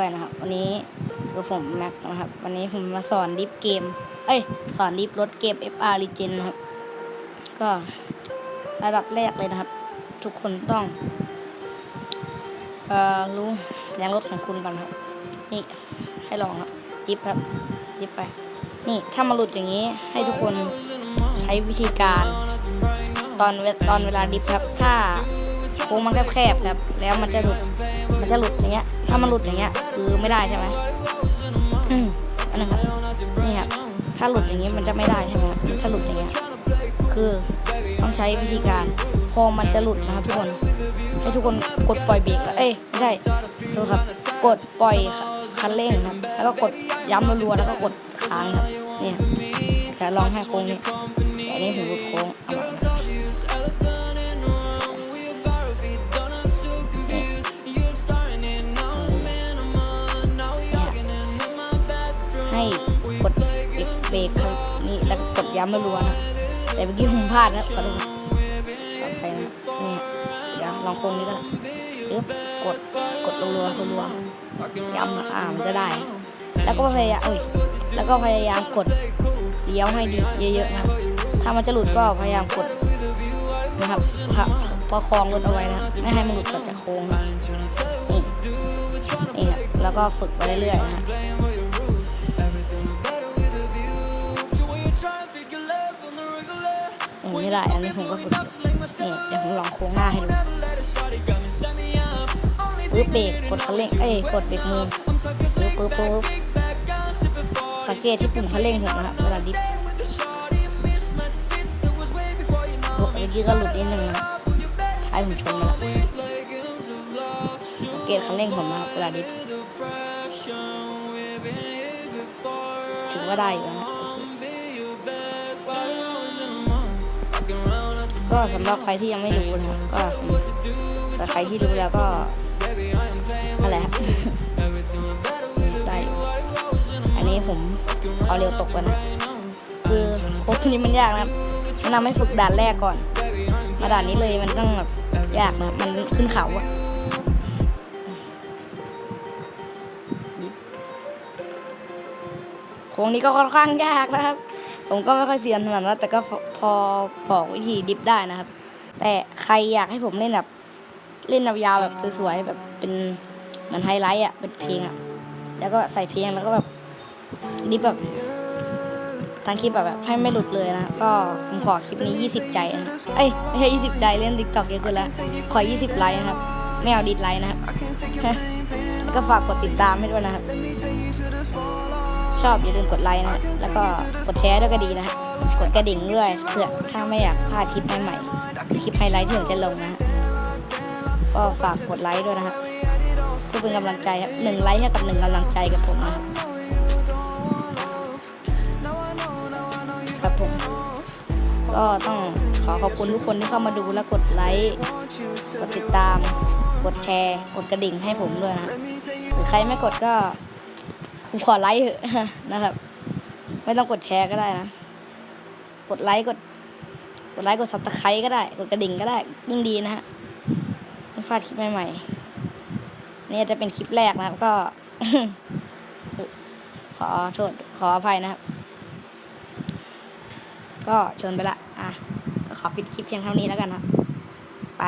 นี้คือผมแม็กนะครับ วันนี้ผมมาสอนดิฟเกม เอ้ย สอนดิฟรถเกม FR Legend นะครับ ก็ระดับแรกเลยนะครับ ทุกคนต้องเอ่อรู้แรงรถของคุณก่อนครับ นี่ให้ลองครับดิฟครับดิฟไป นี่ถ้ามาหลุดอย่างนี้ให้ทุกคนใช้วิธีการ ตอนเวตอนเวลาดิฟครับ ถ้าโค้งมันแคบๆครับ แล้วมันจะหลุด มันจะหลุดอย่างเงี้ย ถ้ามันหลุดอย่างเงี้ยคือไม่ได้ใช่ไหมอืมอันนั้นครับนี่ครับถ้าหลุดอย่างเงี้ยมันจะไม่ได้ใช่ไหมถ้าหลุดอย่างเงี้ยคือต้องใช้วิธีการพอมันจะหลุดนะครับทุกคนให้ทุกคนกดปล่อยเบรกเอ้ยไม่ใช่ดูครับ กดปล่อยคันเร่งครับแล้วก็กดย้ำรัวๆแล้วก็กดค้างครับนี่แต่ลองให้โค้งนี่แต่อันนี้ผมหลุดโค้งเอาให ให้กดเบรกครั้งนี้แล้วกดย้ำรัวๆนะ แต่เมื่อกี้ผมพลาดนะขอโทษขอไปนะนี่เดี๋ยวลองโค้งนี้ก็ได้ปึ๊บกดกดรัวๆรัวๆย้ำอ่ามันจะได้ แล้วก็พยายามเอ้ยแล้วก็พยายามกดเลี้ยวให้ดีเยอะๆนะถ้ามันจะหลุดก็พยายามกดนะครับประประคองรถเอาไว้นะ ไม่ให้มันหลุดจากโค้งนี่นี่แล้วก็ฝึกไปเรื่อยๆนะ ได้ อันนี้ผมก็ฝึกนี่เดี๋ยวผมลองโค้งหน้าให้ดูปึ๊บเบรกกดคันเร่ง เอ้ย กดเบรกมือปึ๊บปึ๊บปึ๊บสังเกตที่ปุ่มคันเร่งเถอะนะครับเวลาดิฟเมื่อกี้ก็หลุดนิดนึงนะท้ายผมชนมาแล้วสังเกตคันเร่งผมนะครับเวลาดิฟถือว่าได้อยู่นะ ก็สำหรับใครที่ยังไม่รู้นะครับก็แต่ใครที่รู้แล้วก็นั่นแหละครับได้อันนี้ผมเอาเร็วตกไปนะคือโค้ชนี้มันยากนะครับแนะนำให้ฝึกด่านแรกก่อน มาด่านนี้เลยมันต้องแบบยากนะมันขึ้นเขาอะโค้งนี้ก็ค่อนข้างยากนะครับ ผมก็ไม่ค่อยเซียนขนาดนั้นแต่ก็พอบอกวิธีดิฟได้นะครับ แต่ใครอยากให้ผมเล่นแบบเล่นยาวๆแบบสวยๆแบบเป็นเหมือนไฮไลท์อะเป็นเพลงอะแล้วก็ใส่เพลงแล้วก็แบบดิฟแบบทางคลิปแบบให้ไม่หลุดเลยนะก็ผมขอคลิปนี้ 20 ใจนะเอ้ยไม่ใช่20 ใจเล่นติ๊กต็อกเยอะเกินแล้วขอ 20 ไลค์นะครับไม่เอาดิสไลค์นะครับแล้วก็ฝากกดติดตามให้ด้วยนะครับ ชอบอย่าลืมกดไลค์นะแล้วก็กดแชร์ด้วยก็ดีนะกดกระดิ่งด้วยเพื่อถ้าไม่อยากพลาดคลิปใหม่ๆคลิปไฮไลท์ที่ผมจะลงนะฮะก็ฝากกดไลค์ด้วยนะครับเพื่อเป็นกำลังใจครับหนึ่งไลค์ให้กับหนึ่งกำลังใจกับผมนะครับครับผมก็ต้องขอขอบคุณทุกคนที่เข้ามาดูและกดไลค์กดติดตาม กดแชร์ กดกระดิ่งให้ผมด้วยนะหรือใครไม่กดก็ ผมขอไลค์เถอะนะครับ ไม่ต้องกดแชร์ก็ได้นะ กดไลค์กด กดไลค์กดซับสไครต์ก็ได้ กดกระดิ่งก็ได้ ยิ่งดีนะฮะไม่พลาดคลิปใหม่ๆนี่จะเป็นคลิปแรกนะครับ ก็ ขอโทษขออภัยนะครับ ก็ชนไปละ อะขอปิดคลิปเพียงเท่านี้แล้วกันครับ ไป